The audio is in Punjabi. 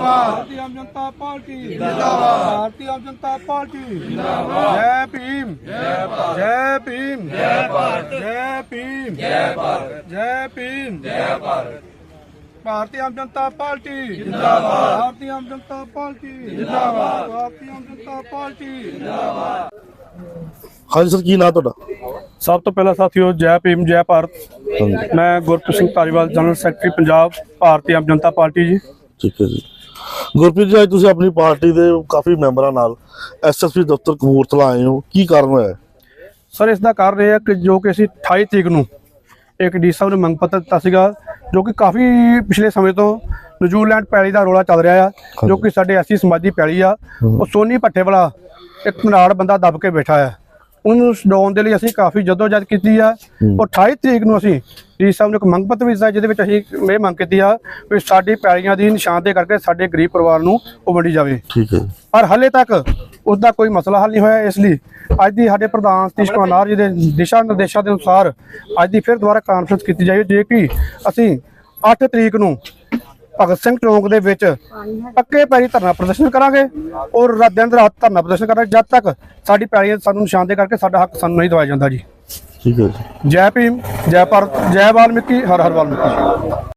ਭਾਰਤੀ ਆਮ ਜਨਤਾ ਪਾਰਟੀ। ਜਿੰਦਾਬਾਦ। ਭਾਰਤੀ ਆਮ ਜਨਤਾ ਪਾਰਟੀ। ਜਿੰਦਾਬਾਦ। ਜੈ ਭੀਮ। ਜੈ ਭਾਰਤ। ਜੈ ਭੀਮ। ਜੈ ਭਾਰਤ। ਜੈ ਭੀਮ। ਜੈ ਭਾਰਤ। ਜੈ ਭੀਮ। ਜੈ ਭਾਰਤ। ਭਾਰਤੀ ਆਮ ਜਨਤਾ ਪਾਰਟੀ। ਜਿੰਦਾਬਾਦ। ਭਾਰਤੀ ਆਮ ਜਨਤਾ ਪਾਰਟੀ। ਜਿੰਦਾਬਾਦ। ਭਾਰਤੀ ਆਮ ਜਨਤਾ ਪਾਰਟੀ। ਹਾਂਜੀ ਸਰ ਕੀ ਨਾਂ ਤੁਹਾਡਾ? ਸਭ ਤੋਂ ਪਹਿਲਾਂ ਸਾਥੀਓ ਜੈ ਭੀਮ ਜੈ ਭਾਰਤ। ਮੈਂ Gurpreet Singh Dhariwal general secretary Punjab Bharatiya Aam Janata party ji. ਠੀਕ ਹੈ ਜੀ। ਗੁਰਪ੍ਰੀਤ ਜੀ ਅੱਜ ਤੁਸੀਂ ਆਪਣੀ ਪਾਰਟੀ ਦੇ ਕਾਫੀ ਮੈਂਬਰਾਂ ਨਾਲ ਐਸਐਸਪੀ ਦਫ਼ਤਰ ਕਪੂਰਥਲਾ ਆਏ ਹੋ। ਕੀ ਕਾਰਨ ਹੋਇਆ? ਹੈ? ਸਰ ਇਸ ਦਾ ਕਾਰਨ ਇਹ ਹੈ ਕਿ ਜੋ ਕਿ ਅਸੀਂ 28 ਤਰੀਕ ਨੂੰ ਇੱਕ ਡੀ ਸਾਹਿਬ ਨੇ ਮੰਗ ਪੱਤਰ ਦਿੱਤਾ ਸੀਗਾ ਜੋ ਕਿ ਕਾਫੀ ਪਿਛਲੇ ਸਮੇਂ ਤੋਂ ਨਿਊਜ਼ੀਲੈਂਡ ਪੈਲੀ ਦਾ ਰੋਲਾ ਚੱਲ ਰਿਹਾ ਆ ਜੋ ਕਿ ਸਾਡੇ ਐਸੀ ਸਮਾਜੀ ਪੈਲੀ ਆ ਉਹ ਸੋਨੀ ਭੱਟੇ ਵਾਲਾ ਇੱਕ ਮਨਾੜ ਬੰਦਾ ਦੱਬ ਕੇ ਬੈਠਾ ਆ। ਉਹਨੂੰ ਛਡਾਉਣ ਦੇ ਲਈ ਅਸੀਂ ਕਾਫੀ ਜਦੋਜਹਿਦ ਕੀਤੀ ਆ। ਉਹ 28 ਤਰੀਕ ਨੂੰ ਅਸੀਂ ਡੀ ਸਾਹਿਬ ਨੂੰ ਇੱਕ ਮੰਗ ਪੱਤਰ ਵੀ ਦਿੱਤਾ ਜਿਹਦੇ ਵਿੱਚ ਅਸੀਂ ਇਹ ਮੰਗ ਕੀਤੀ ਆ ਵੀ ਸਾਡੀ ਪੈਲੀਆਂ ਦੀ ਨਿਸ਼ਾਨਦੇਹੀ ਕਰਕੇ ਸਾਡੇ ਗਰੀਬ ਪਰਿਵਾਰ ਨੂੰ ਉਹ ਵੰਡੀ ਜਾਵੇ। ਠੀਕ ਹੈ। ਜੀ ਪਰ ਹਲੇ ਤੱਕ ਉਸ ਦਾ ਕੋਈ ਮਸਲਾ ਹੱਲ ਨਹੀਂ ਹੋਇਆ ਇਸ ਲਈ ਅੱਜ ਦੀ ਸਾਡੇ ਪ੍ਰਧਾਨ ਸਤੀਸ਼ ਕੁਮਾਰ ਜੀ ਦੇ ਦਿਸ਼ਾ ਨਿਰਦੇਸ਼ਾਂ ਦੇ ਅਨੁਸਾਰ ਅੱਜ ਦੀ ਫਿਰ ਦੁਬਾਰਾ ਕਾਨਫਰੰਸ ਕੀਤੀ ਜਾਏ ਜੇ ਕਿ ਅਸੀਂ 8 ਤਰੀਕ ਨੂੰ ਭਗਤ ਸਿੰਘ ਚੌਂਕ ਦੇ ਵਿੱਚ ਪੱਕੇ ਪੈਰੀ ਧਰਨਾ ਪ੍ਰਦਰਸ਼ਨ ਕਰਾਂਗੇ ਔਰ ਰਾਤ ਦਿਨ ਰਾਤ ਧਰਨਾ ਪ੍ਰਦਰਸ਼ਨ ਕਰਾਂਗੇ ਜਦ ਤੱਕ ਸਾਡੀ ਪੈਰੀ ਸਾਨੂੰ ਨਿਸ਼ਾਨਦੇ ਕਰਕੇ ਸਾਡਾ ਹੱਕ ਸਾਨੂੰ ਨਹੀਂ ਦਵਾਇਆ ਜਾਂਦਾ ਜੀ। ਠੀਕ ਹੈ ਜੀ। ਜੈ ਭੀਮ ਜੈ ਭਾਰਤ ਜੈ ਵਾਲਮੀਕੀ ਹਰ ਹਰ ਵਾਲਮੀਕੀ।